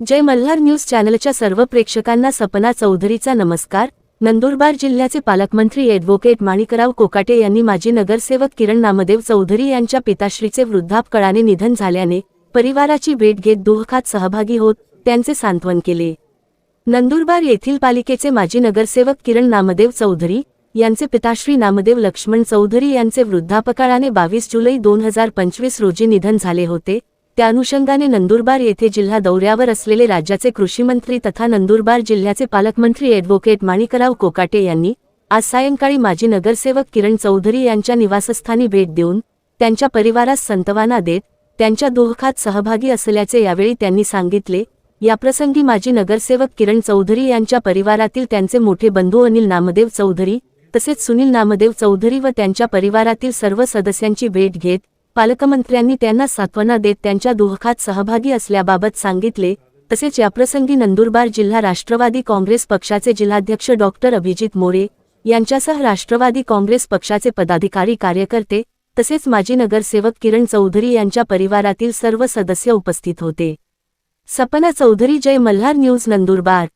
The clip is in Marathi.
जय मल्हार न्यूज चॅनलच्या सर्व प्रेक्षकांना सपना चौधरीचा नमस्कार. नंदुरबार जिल्ह्याचे पालकमंत्री ॲडव्होकेट माणिकराव कोकाटे यांनी माजी नगरसेवक किरण नामदेव चौधरी यांच्या पिताश्रीचे वृद्धापकाळाने निधन झाल्याने परिवाराची भेट घेत दुःखात सहभागी होत त्यांचे सांत्वन केले. नंदुरबार येथील पालिकेचे माजी नगरसेवक किरण नामदेव चौधरी यांचे पिताश्री नामदेव लक्ष्मण चौधरी यांचे वृद्धापकाळाने बावीस जुलै दोन हजार पंचवीस रोजी निधन झाले होते. त्या अनुषंगाने नंदुरबार येथे जिल्हा दौऱ्यावर असलेले राज्याचे कृषीमंत्री तथा नंदुरबार जिल्ह्याचे पालकमंत्री ॲडव्होकेट माणिकराव कोकाटे यांनी आज सायंकाळी माजी नगरसेवक किरण चौधरी यांच्या निवासस्थानी भेट देऊन त्यांच्या परिवारास संतवाना देत त्यांच्या दुःखात सहभागी असल्याचे यावेळी त्यांनी सांगितले. याप्रसंगी माजी नगरसेवक किरण चौधरी यांच्या परिवारातील त्यांचे मोठे बंधू अनिल नामदेव चौधरी तसेच सुनील नामदेव चौधरी व त्यांच्या परिवारातील सर्व सदस्यांची भेट घेत पालकमंत्र्यांनी त्यांना सांत्वना देत त्यांच्या दुःखात सहभागी असल्याबाबत सांगितले तसेच याप्रसंगी नंदुरबार जिल्हा राष्ट्रवादी काँग्रेस पक्षाचे जिल्हाध्यक्ष डॉक्टर अभिजित मोरे यांच्यासह राष्ट्रवादी काँग्रेस पक्षाचे पदाधिकारी कार्यकर्ते तसेच माजी नगरसेवक किरण चौधरी यांच्या परिवारातील सर्व सदस्य उपस्थित होते. सपना चौधरी जय मल्हार न्यूज नंदुरबार.